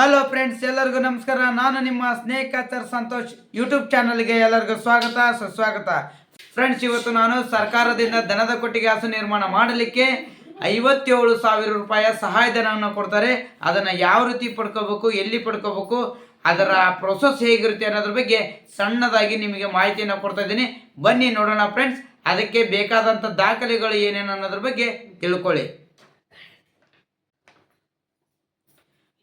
Hello friends ಎಲ್ಲರಿಗೂ ನಮಸ್ಕಾರ. ನಾನು ನಿಮ್ಮ ಸ್ನೇಹಿತರ್ ಸಂತೋಷ್. ಯೂಟ್ಯೂಬ್ ಚಾನಲ್ಗೆ ಎಲ್ಲರಿಗೂ ಸ್ವಾಗತ, ಸುಸ್ವಾಗತ. ಫ್ರೆಂಡ್ಸ್ ಇವತ್ತು ನಾನು ಸರ್ಕಾರದಿಂದ ದನದ ಕೊಟ್ಟಿಗೆ ಹಸು ನಿರ್ಮಾಣ ಮಾಡಲಿಕ್ಕೆ ಐವತ್ತೇಳು ಸಾವಿರ ರೂಪಾಯಿ ಸಹಾಯಧನವನ್ನು ಕೊಡ್ತಾರೆ. ಅದನ್ನು ಯಾವ ರೀತಿ ಪಡ್ಕೋಬೇಕು, ಎಲ್ಲಿ ಪಡ್ಕೋಬೇಕು, ಅದರ ಪ್ರೊಸೆಸ್ ಹೇಗಿರುತ್ತೆ ಅನ್ನೋದ್ರ ಬಗ್ಗೆ ಸಣ್ಣದಾಗಿ ನಿಮಗೆ ಮಾಹಿತಿಯನ್ನು ಕೊಡ್ತಾ ಇದ್ದೀನಿ. ಬನ್ನಿ ನೋಡೋಣ ಫ್ರೆಂಡ್ಸ್ ಅದಕ್ಕೆ ಬೇಕಾದಂಥ ದಾಖಲೆಗಳು ಏನೇನು ಅನ್ನೋದ್ರ ಬಗ್ಗೆ ತಿಳ್ಕೊಳ್ಳಿ.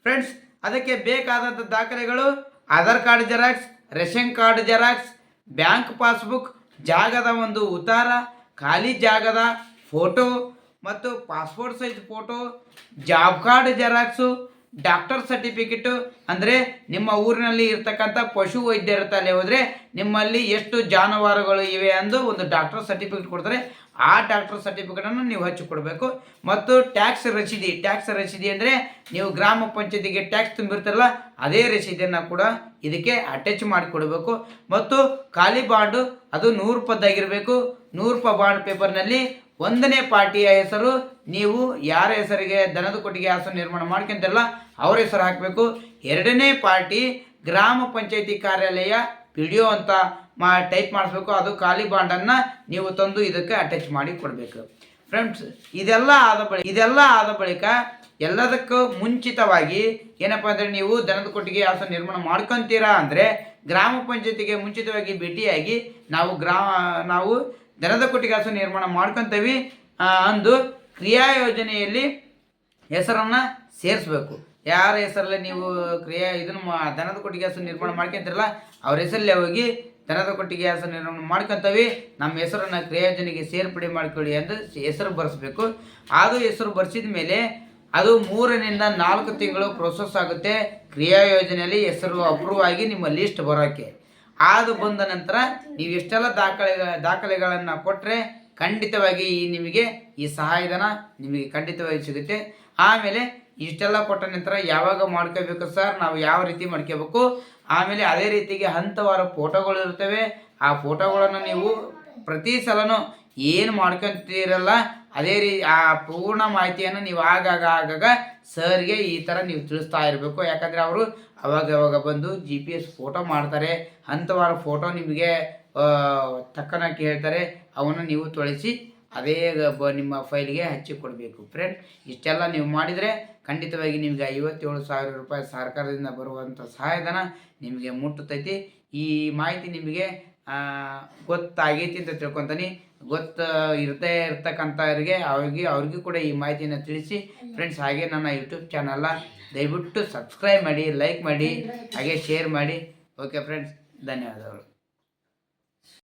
ಫ್ರೆಂಡ್ಸ್ ಅದಕ್ಕೆ ಬೇಕಾದಂಥ ದಾಖಲೆಗಳು Aadhaar card xerox, ration card xerox, bank passbook, ಜಾಗದ ಒಂದು ಉತ್ತಾರ, ಖಾಲಿ ಜಾಗದ ಫೋಟೋ ಮತ್ತು passport size photo, job card xerox doctor certificate ಅಂದರೆ ನಿಮ್ಮ ಊರಿನಲ್ಲಿ ಇರ್ತಕ್ಕಂಥ ಪಶು ವೈದ್ಯರ ತಲೆ ಹೋದರೆ ನಿಮ್ಮಲ್ಲಿ ಎಷ್ಟು ಜಾನುವಾರುಗಳು ಇವೆ ಅಂದು ಒಂದು ಡಾಕ್ಟರ್ ಸರ್ಟಿಫಿಕೇಟ್ ಕೊಡ್ತಾರೆ. ಆ ಡಾಕ್ಟರ್ ಸರ್ಟಿಫಿಕೇಟನ್ನು ನೀವು ಹಚ್ಚಿಕೊಡ್ಬೇಕು ಮತ್ತು ಟ್ಯಾಕ್ಸ್ ರಸೀದಿ ಟ್ಯಾಕ್ಸ್ ರಸೀದಿ ಅಂದರೆ ನೀವು ಗ್ರಾಮ ಪಂಚಾಯತಿಗೆ ಟ್ಯಾಕ್ಸ್ ತುಂಬಿರ್ತಾರಲ್ಲ, ಅದೇ ರಸೀದಿಯನ್ನು ಕೂಡ ಇದಕ್ಕೆ ಅಟ್ಯಾಚ್ ಮಾಡಿಕೊಡ್ಬೇಕು ಮತ್ತು ಖಾಲಿ ಬಾಂಡು, ಅದು ನೂರು ರೂಪಾಯಿದಾಗಿರಬೇಕು. ನೂರು ರೂಪಾಯಿ ಬಾಂಡ್ ಪೇಪರ್ನಲ್ಲಿ ಒಂದನೇ ಪಾರ್ಟಿಯ ಹೆಸರು ನೀವು ಯಾರ ಹೆಸರಿಗೆ ದನದ ಕೊಟ್ಟಿಗೆ ಆಸನ ನಿರ್ಮಾಣ ಮಾಡ್ಕೊಂತಿರಲ್ಲ, ಅವ್ರ ಹೆಸರು ಹಾಕಬೇಕು. ಎರಡನೇ ಪಾರ್ಟಿ ಗ್ರಾಮ ಪಂಚಾಯತಿ ಕಾರ್ಯಾಲಯ ಪಿ ಡಿ ಒ ಅಂತ ಮಾ ಟೈಪ್ ಮಾಡಿಸ್ಬೇಕು. ಅದು ಖಾಲಿ ಬಾಂಡನ್ನು ನೀವು ತಂದು ಇದಕ್ಕೆ ಅಟ್ಯಾಚ್ ಮಾಡಿ ಕೊಡಬೇಕು. ಫ್ರೆಂಡ್ಸ್ ಇದೆಲ್ಲ ಆದ ಬಳಿಕ ಇದೆಲ್ಲ ಆದ ಬಳಿಕ ಎಲ್ಲದಕ್ಕೂ ಮುಂಚಿತವಾಗಿ ಏನಪ್ಪ ಅಂದರೆ ನೀವು ದನದ ಕೊಟ್ಟಿಗೆ ಆಸನ ನಿರ್ಮಾಣ ಮಾಡ್ಕೊತೀರಾ ಅಂದರೆ ಗ್ರಾಮ ಪಂಚಾಯತಿಗೆ ಮುಂಚಿತವಾಗಿ ಭೇಟಿಯಾಗಿ ನಾವು ಗ್ರಾಮ ನಾವು ದನದ ಕೊಟ್ಟಿಗಾಸು ನಿರ್ಮಾಣ ಮಾಡ್ಕೊತೀವಿ ಅಂದು ಕ್ರಿಯಾ ಯೋಜನೆಯಲ್ಲಿ ಹೆಸರನ್ನು ಸೇರಿಸ್ಬೇಕು. ಯಾರ ಹೆಸರಲ್ಲಿ ನೀವು ಕ್ರಿಯಾ ಇದನ್ನು ದನದ ಕೊಟ್ಟಿಗೆಸು ನಿರ್ಮಾಣ ಮಾಡ್ಕೊಂತೀರಲ್ಲ, ಅವ್ರ ಹೆಸರಲ್ಲೇ ಹೋಗಿ ದನದ ಕೊಟ್ಟಿಗೆ ನಿರ್ಮಾಣ ಮಾಡ್ಕೊತೀವಿ. ನಮ್ಮ ಹೆಸರನ್ನು ಕ್ರಿಯಾ ಯೋಜನೆಗೆ ಸೇರ್ಪಡೆ ಮಾಡ್ಕೊಳ್ಳಿ ಎಂದು ಹೆಸರು ಬರೆಸ್ಬೇಕು. ಅದು ಹೆಸರು ಬರೆಸಿದ ಮೇಲೆ ಅದು ಮೂರರಿಂದ ನಾಲ್ಕು ತಿಂಗಳು ಪ್ರೊಸೆಸ್ ಆಗುತ್ತೆ. ಕ್ರಿಯಾ ಯೋಜನೆಯಲ್ಲಿ ಹೆಸರು ಅಪ್ರೂವ್ ಆಗಿ ನಿಮ್ಮ ಲಿಸ್ಟ್ ಬರೋಕ್ಕೆ. ಅದು ಬಂದ ನಂತರ ನೀವು ಇಷ್ಟೆಲ್ಲ ದಾಖಲೆ ದಾಖಲೆಗಳನ್ನು ಕೊಟ್ಟರೆ ಖಂಡಿತವಾಗಿ ಈ ನಿಮಗೆ ಈ ಸಹಾಯಧನ ನಿಮಗೆ ಖಂಡಿತವಾಗಿ ಸಿಗುತ್ತೆ. ಆಮೇಲೆ ಇಷ್ಟೆಲ್ಲ ಕೊಟ್ಟ ನಂತರ ಯಾವಾಗ ಮಾಡ್ಕೋಬೇಕು ಸರ್? ನಾವು ಯಾವ ರೀತಿ ಮಾಡ್ಕೋಬೇಕು? ಆಮೇಲೆ ಅದೇ ರೀತಿಗೆ ಹಂತವಾರ ಫೋಟೋಗಳು ಇರ್ತವೆ. ಆ ಫೋಟೋಗಳನ್ನು ನೀವು ಪ್ರತಿ ಸಲನೂ ಏನು ಮಾಡ್ಕೊತೀರಲ್ಲ, ಅದೇ ರೀ ಆ ಪೂರ್ಣ ಮಾಹಿತಿಯನ್ನು ನೀವು ಆಗಾಗ ಆಗಾಗ ಸರ್ಗೆ ಈ ಥರ ನೀವು ತಿಳಿಸ್ತಾ ಇರಬೇಕು. ಯಾಕಂದರೆ ಅವರು ಅವಾಗ ಅವಾಗ ಬಂದು ಜಿ ಪಿ ಎಸ್ ಫೋಟೋ ಮಾಡ್ತಾರೆ. ಅಂಥವಾರ ಫೋಟೋ ನಿಮಗೆ ತಕ್ಕನಾಗಿ ಕೇಳ್ತಾರೆ ಅವನ್ನು ನೀವು ತೊಳಿಸಿ ಅದೇ, ಬ, ನಿಮ್ಮ ಫೈಲ್ಗೆ ಹಚ್ಚಿ ಕೊಡಬೇಕು. ಫ್ರೆಂಡ್ ಇಷ್ಟೆಲ್ಲ ನೀವು ಮಾಡಿದರೆ ಖಂಡಿತವಾಗಿ ನಿಮಗೆ ಐವತ್ತೇಳು ಸಾವಿರ ರೂಪಾಯಿ ಸರ್ಕಾರದಿಂದ ಬರುವಂಥ ಸಹಾಯಧನ ನಿಮಗೆ ಮುಟ್ಟುತ್ತೈತಿ ಈ ಮಾಹಿತಿ ನಿಮಗೆ ಗೊತ್ತಾಗೈತಿ ಅಂತ ತಿಳ್ಕೊತೀನಿ. ಗೊತ್ತು ಇರ್ತೇ ಇರ್ತಕ್ಕಂಥವ್ರಿಗೆ ಅವ್ರಿಗೆ ಅವ್ರಿಗೂ ಕೂಡ ಈ ಮಾಹಿತಿನ ತಿಳಿಸಿ. ಫ್ರೆಂಡ್ಸ್ ಹಾಗೆ ನನ್ನ ಯೂಟ್ಯೂಬ್ ಚಾನಲ್ನ ದಯವಿಟ್ಟು ಸಬ್ಸ್ಕ್ರೈಬ್ ಮಾಡಿ ಲೈಕ್ ಮಾಡಿ ಹಾಗೆ ಶೇರ್ ಮಾಡಿ. ಓಕೆ ಫ್ರೆಂಡ್ಸ್ ಧನ್ಯವಾದಗಳು.